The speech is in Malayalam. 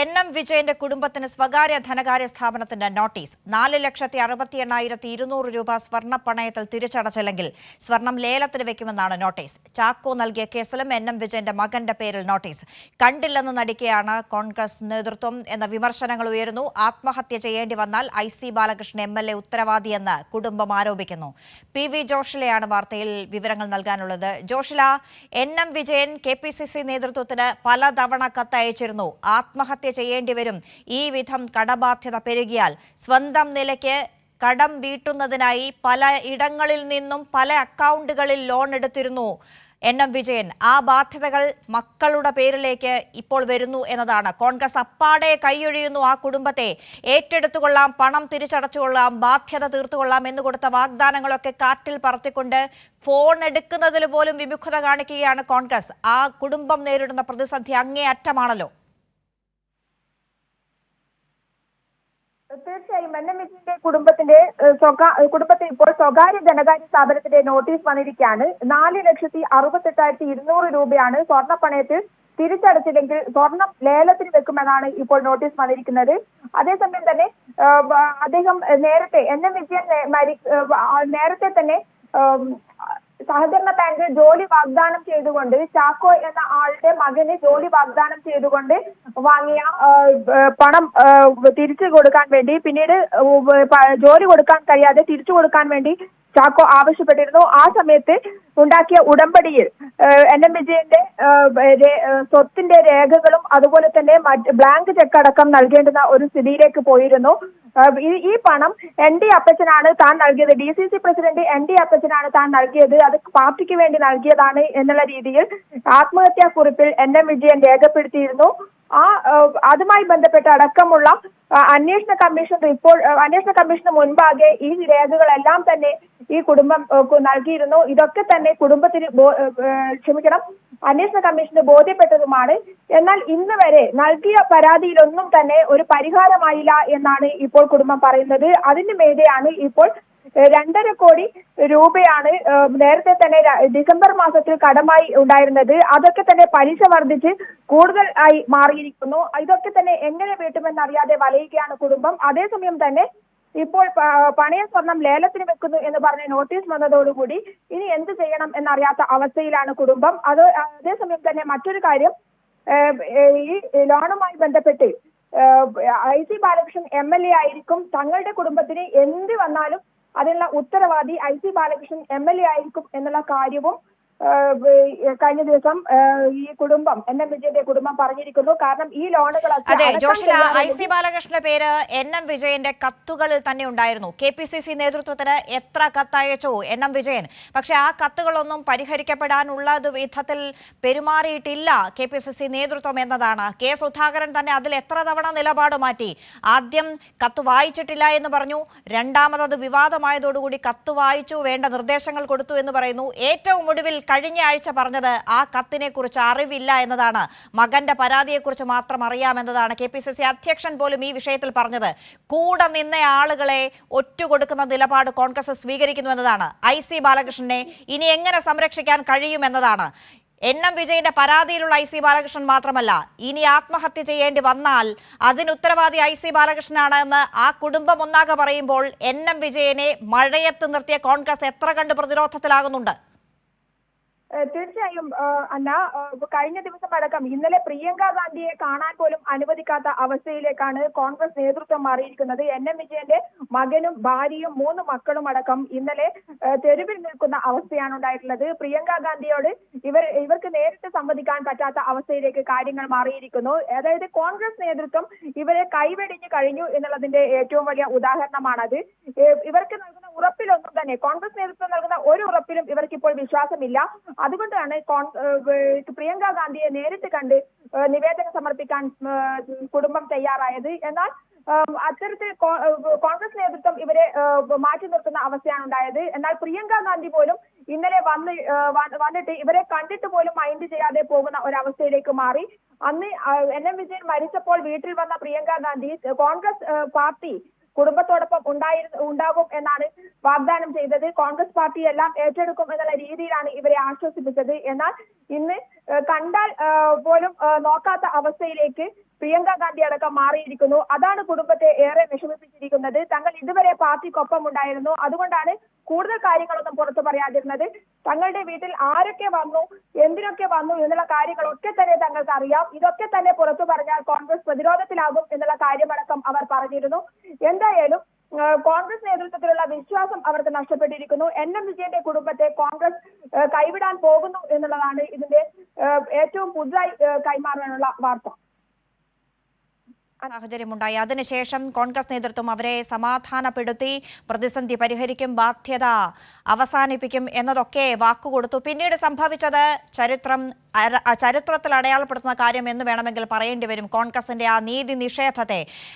എൻ എം വിജയന്റെ കുടുംബത്തിന് സ്വകാര്യ ധനകാര്യ സ്ഥാപനത്തിന്റെ നോട്ടീസ്. നാല് ലക്ഷത്തി അറുപത്തി എണ്ണായിരത്തി ഇരുന്നൂറ് രൂപ സ്വർണ പണയത്തിൽ തിരിച്ചടച്ചില്ലെങ്കിൽ സ്വർണം ലേലത്തിന് വെക്കുമെന്നാണ് നോട്ടീസ്. ചാക്കോ നൽകിയ കേസിലും എൻ എം വിജയന്റെ മകന്റെ പേരിൽ നോട്ടീസ്. കണ്ടില്ലെന്ന് നടിക്കെയാണ് കോൺഗ്രസ് നേതൃത്വം എന്ന വിമർശനങ്ങൾ ഉയരുന്നു. ആത്മഹത്യ ചെയ്യേണ്ടി വന്നാൽ I C Balakrishnan M L A ഉത്തരവാദിയെന്ന് കുടുംബം ആരോപിക്കുന്നു. പി വി ജോഷിലയാണ് വാർത്തയിൽ വിവരങ്ങൾ നൽകാനുള്ളത്. Joshila N M Vijayan K P C C നേതൃത്വത്തിന് പലതവണ കത്തയച്ചിരുന്നു. ആത്മഹത്യ ചെയ്യേണ്ടി വരും. ഈ വിധം കടബാധ്യത പെരുകിയാൽ സ്വന്തം നിലയ്ക്ക് കടം വീട്ടുന്നതിനായി പല ഇടങ്ങളിൽ നിന്നും പല അക്കൗണ്ടുകളിൽ ലോൺ എടുത്തിരുന്നു. എൻ. എം. വിജയൻ ആ ബാധ്യതകൾ മക്കളുടെ പേരിലേക്ക് ഇപ്പോൾ വരുന്നു എന്നതാണ്. കോൺഗ്രസ് അപ്പാടെ കൈയൊഴിയുന്നു ആ കുടുംബത്തെ. ഏറ്റെടുത്തുകൊള്ളാം പണം തിരിച്ചടച്ചുകൊള്ളാം ബാധ്യത തീർത്തുകൊള്ളാം എന്ന് കൊടുത്ത വാഗ്ദാനങ്ങളൊക്കെ കാറ്റിൽ പറത്തിക്കൊണ്ട് ഫോൺ എടുക്കുന്നതിൽ പോലും വിമുഖത കാണിക്കുകയാണ് കോൺഗ്രസ്. ആ കുടുംബം നേരിടുന്ന പ്രതിസന്ധി അങ്ങേയറ്റമാണല്ലോ. തീർച്ചയായും വിജയന്റെ കുടുംബത്തിന്റെ കുടുംബത്തിന് ഇപ്പോൾ സ്വകാര്യ ധനകാര്യ സ്ഥാപനത്തിന്റെ നോട്ടീസ് വന്നിരിക്കുകയാണ് നാല് ലക്ഷത്തി അറുപത്തെട്ടായിരത്തി ഇരുന്നൂറ് രൂപയാണ് സ്വർണ പണയത്തിൽ തിരിച്ചടച്ചില്ലെങ്കിൽ സ്വർണം ലേലത്തിന് വെക്കുമെന്നാണ് ഇപ്പോൾ നോട്ടീസ് വന്നിരിക്കുന്നത്. അതേസമയം തന്നെ അദ്ദേഹം നേരത്തെ എൻ എം വിജയൻ നേരത്തെ തന്നെ സഹകരണ ബാങ്ക് ജോലി വാഗ്ദാനം ചെയ്തുകൊണ്ട് ചാക്കോ എന്ന ആളുടെ മകന് ജോലി വാഗ്ദാനം ചെയ്തുകൊണ്ട് വാങ്ങിയ പണം തിരിച്ചു കൊടുക്കാൻ വേണ്ടി പിന്നീട് ജോലി കൊടുക്കാൻ കഴിയാതെ തിരിച്ചു കൊടുക്കാൻ വേണ്ടി ചാക്കോ ആവശ്യപ്പെട്ടിരുന്നു. ആ സമയത്ത് ഉണ്ടാക്കിയ ഉടമ്പടിയിൽ എൻ. എം. വിജയന്റെ സ്വത്തിന്റെ രേഖകളും അതുപോലെ തന്നെ ബ്ലാങ്ക് ചെക്ക് അടക്കം നൽകേണ്ടുന്ന ഒരു സ്ഥിതിയിലേക്ക് പോയിരുന്നു. ഈ പണം എൻ. ഡി. അപ്പച്ചനാണ് താൻ നൽകിയത്. D. C. C president N. D. അപ്പച്ചനാണ് താൻ നൽകിയത്. അത് പാർട്ടിക്ക് വേണ്ടി നൽകിയതാണ് എന്നുള്ള രീതിയിൽ ആത്മഹത്യാ കുറിപ്പിൽ എൻ. എം. വിജയൻ രേഖപ്പെടുത്തിയിരുന്നു. ആ അതുമായി ബന്ധപ്പെട്ട് അടക്കമുള്ള അന്വേഷണ കമ്മീഷൻ റിപ്പോർട്ട് അന്വേഷണ കമ്മീഷന് മുൻപാകെ ഈ രേഖകളെല്ലാം തന്നെ ഈ കുടുംബം നൽകിയിരുന്നു. ഇതൊക്കെ തന്നെ കുടുംബത്തിന് ക്ഷമിക്കണം അന്വേഷണ കമ്മീഷന് ബോധ്യപ്പെട്ടതുമാണ്. എന്നാൽ ഇന്ന് വരെ നൽകിയ പരാതിയിലൊന്നും തന്നെ ഒരു പരിഹാരമായില്ല എന്നാണ് ഇപ്പോൾ കുടുംബം പറയുന്നത്. അതിന് മേലെയാണ് ഇപ്പോൾ രണ്ടര കോടി രൂപയാണ് നേരത്തെ തന്നെ ഡിസംബർ മാസത്തിൽ കടമായി ഉണ്ടായിരുന്നത്. അതൊക്കെ തന്നെ പലിശ വർദ്ധിച്ച് കൂടുതൽ ആയി മാറിയിരിക്കുന്നു. ഇതൊക്കെ തന്നെ എങ്ങനെ വീട്ടുമെന്ന് അറിയാതെ വലയുകയാണ് കുടുംബം. അതേസമയം തന്നെ ഇപ്പോൾ പണയ സ്വർണം ലേലത്തിന് വെക്കുന്നു എന്ന് പറഞ്ഞ നോട്ടീസ് വന്നതോടുകൂടി ഇനി എന്ത് ചെയ്യണം എന്നറിയാത്ത അവസ്ഥയിലാണ് കുടുംബം. അത് അതേസമയം തന്നെ മറ്റൊരു കാര്യം ഈ ലോണുമായി ബന്ധപ്പെട്ട് I C Balakrishnan M L A ആയിരിക്കും. തങ്ങളുടെ കുടുംബത്തിന് എന്ത് വന്നാലും അതിനുള്ള ഉത്തരവാദി I C Balakrishnan M L A ആയിരിക്കും എന്നുള്ള കാര്യവും കഴിഞ്ഞ ദിവസം ഈ കുടുംബം എൻ എം വിജയന്റെ കുടുംബം പറഞ്ഞിരിക്കുന്നു. കാരണം ഈ ലോണുകൾ അതെ ജോഷില ഐ സി ബാലകൃഷ്ണന്റെ പേര് എൻ എം വിജയന്റെ കത്തുകളിൽ തന്നെ ഉണ്ടായിരുന്നു. കെ പി സി സി നേതൃത്വത്തിന് എത്ര കത്തയച്ചു എൻ എം വിജയൻ. പക്ഷെ ആ കത്തുകളൊന്നും പരിഹരിക്കപ്പെടാനുള്ള വിധത്തിൽ പെരുമാറിയിട്ടില്ല കെ പി സി സി നേതൃത്വം എന്നതാണ്. കെ സുധാകരൻ തന്നെ അതിൽ എത്ര തവണ നിലപാട് മാറ്റി? ആദ്യം കത്ത് വായിച്ചിട്ടില്ല എന്ന് പറഞ്ഞു. രണ്ടാമതത് വിവാദമായതോടുകൂടി കത്ത് വായിച്ചു വേണ്ട നിർദ്ദേശങ്ങൾ കൊടുത്തു എന്ന് പറയുന്നു. ഏറ്റവും ഒടുവിൽ കഴിഞ്ഞ ആഴ്ച പറഞ്ഞത് ആ കത്തിനെ കുറിച്ച് അറിവില്ല എന്നതാണ്. മകന്റെ പരാതിയെക്കുറിച്ച് മാത്രം അറിയാമെന്നതാണ് കെ പി സി സി അധ്യക്ഷൻ പോലും ഈ വിഷയത്തിൽ പറഞ്ഞത്. കൂടെ നിന്ന ആളുകളെ ഒറ്റുകൊടുക്കുന്ന നിലപാട് കോൺഗ്രസ് സ്വീകരിക്കുന്നു എന്നതാണ്. ഐ സി ബാലകൃഷ്ണനെ ഇനി എങ്ങനെ സംരക്ഷിക്കാൻ കഴിയുമെന്നതാണ് എൻ എം വിജയന്റെ പരാതിയിലുള്ള ഐ സി ബാലകൃഷ്ണൻ മാത്രമല്ല ഇനി ആത്മഹത്യ ചെയ്യേണ്ടി വന്നാൽ അതിന് ഉത്തരവാദി ഐ സി ബാലകൃഷ്ണനാണ് എന്ന് ആ കുടുംബം ഒന്നാകെ പറയുമ്പോൾ എൻ എം വിജയനെ മഴയത്ത് നിർത്തിയ കോൺഗ്രസ് എത്ര കണ്ട് പ്രതിരോധത്തിലാകുന്നുണ്ട്? തീർച്ചയായും അല്ല കഴിഞ്ഞ ദിവസം അടക്കം ഇന്നലെ പ്രിയങ്ക ഗാന്ധിയെ കാണാൻ പോലും അനുവദിക്കാത്ത അവസ്ഥയിലേക്കാണ് കോൺഗ്രസ് നേതൃത്വം മാറിയിരിക്കുന്നത്. എൻ. എം. വിജയന്റെ മകനും ഭാര്യയും മൂന്ന് മക്കളും അടക്കം ഇന്നലെ തെരുവിൽ നിൽക്കുന്ന അവസ്ഥയാണ് ഉണ്ടായിട്ടുള്ളത്. പ്രിയങ്ക ഗാന്ധിയോട് ഇവർ ഇവർക്ക് നേരിട്ട് സംവദിക്കാൻ പറ്റാത്ത അവസ്ഥയിലേക്ക് കാര്യങ്ങൾ മാറിയിരിക്കുന്നു. അതായത് കോൺഗ്രസ് നേതൃത്വം ഇവരെ കൈവെടിഞ്ഞു കഴിഞ്ഞു എന്നുള്ളതിന്റെ ഏറ്റവും വലിയ ഉദാഹരണമാണത്. ഇവർക്ക് നൽകുന്ന ഉറപ്പിലൊന്നും തന്നെ കോൺഗ്രസ് നേതൃത്വം നൽകുന്ന ഒരു ഉറപ്പിലും ഇവർക്ക് ഇപ്പോൾ വിശ്വാസമില്ല. അതുകൊണ്ടാണ് പ്രിയങ്ക ഗാന്ധിയെ നേരിട്ട് കണ്ട് നിവേദനം സമർപ്പിക്കാൻ കുടുംബം തയ്യാറായത്. എന്നാൽ അത്തരത്തിൽ കോൺഗ്രസ് നേതൃത്വം ഇവരെ മാറ്റി നിർത്തുന്ന അവസ്ഥയാണ് ഉണ്ടായത്. എന്നാൽ പ്രിയങ്ക ഗാന്ധി പോലും ഇന്നലെ വന്ന് വന്നിട്ട് ഇവരെ കണ്ടിട്ട് പോലും മൈൻഡ് ചെയ്യാതെ പോകുന്ന ഒരവസ്ഥയിലേക്ക് മാറി. അന്ന് എൻ എം വിജയൻ മരിച്ചപ്പോൾ വീട്ടിൽ വന്ന പ്രിയങ്ക ഗാന്ധി കോൺഗ്രസ് പാർട്ടി കുടുംബത്തോടൊപ്പം ഉണ്ടായിരുന്നു ഉണ്ടാകും എന്നാണ് വാഗ്ദാനം ചെയ്തത്. കോൺഗ്രസ് പാർട്ടി എല്ലാം ഏറ്റെടുക്കും എന്നുള്ള രീതിയിലാണ് ഇവരെ ആശ്വസിപ്പിച്ചത്. എന്നാൽ ഇന്ന് കണ്ടാൽ പോലും നോക്കാത്ത അവസ്ഥയിലേക്ക് പ്രിയങ്ക ഗാന്ധി അടക്കം മാറിയിരിക്കുന്നു. അതാണ് കുടുംബത്തെ ഏറെ വിഷമിപ്പിച്ചിരിക്കുന്നത്. തങ്ങൾ ഇതുവരെ പാർട്ടിക്കൊപ്പം ഉണ്ടായിരുന്നു. അതുകൊണ്ടാണ് കൂടുതൽ കാര്യങ്ങളൊന്നും പുറത്തു പറയാതിരുന്നത്. തങ്ങളുടെ വീട്ടിൽ ആരൊക്കെ വന്നു എന്തിനൊക്കെ വന്നു എന്നുള്ള കാര്യങ്ങൾ ഒക്കെ തന്നെ തങ്ങൾക്ക് അറിയാം. ഇതൊക്കെ തന്നെ പുറത്തു പറഞ്ഞാൽ കോൺഗ്രസ് പ്രതിരോധത്തിലാകും എന്നുള്ള കാര്യമടക്കം അവർ പറഞ്ഞിരുന്നു. എന്തായാലും കോൺഗ്രസ് നേതൃത്വത്തിലുള്ള വിശ്വാസം അവർക്ക് നഷ്ടപ്പെട്ടിരിക്കുന്നു. എൻ. എം. വിജയന്റെ കുടുംബത്തെ കോൺഗ്രസ് കൈവിടാൻ പോകുന്നു എന്നുള്ളതാണ് ഇതിന്റെ ഏറ്റവും പുതുതായി കൈമാറാനുള്ള വാർത്ത. സാഹചര്യമുണ്ടായി. അതിനുശേഷം കോൺഗ്രസ് നേതൃത്വം അവരെ സമാധാനപ്പെടുത്തി പ്രതിസന്ധി പരിഹരിക്കും ബാധ്യത അവസാനിപ്പിക്കും എന്നതൊക്കെ വാക്കുകൊടുത്തു. പിന്നീട് സംഭവിച്ചത് ചരിത്രം ചരിത്രത്തിൽ അടയാളപ്പെടുത്തുന്ന കാര്യം എന്ന് വേണമെങ്കിൽ പറയേണ്ടി വരും. കോൺഗ്രസിന്റെ ആ നീതി നിഷേധത്തെ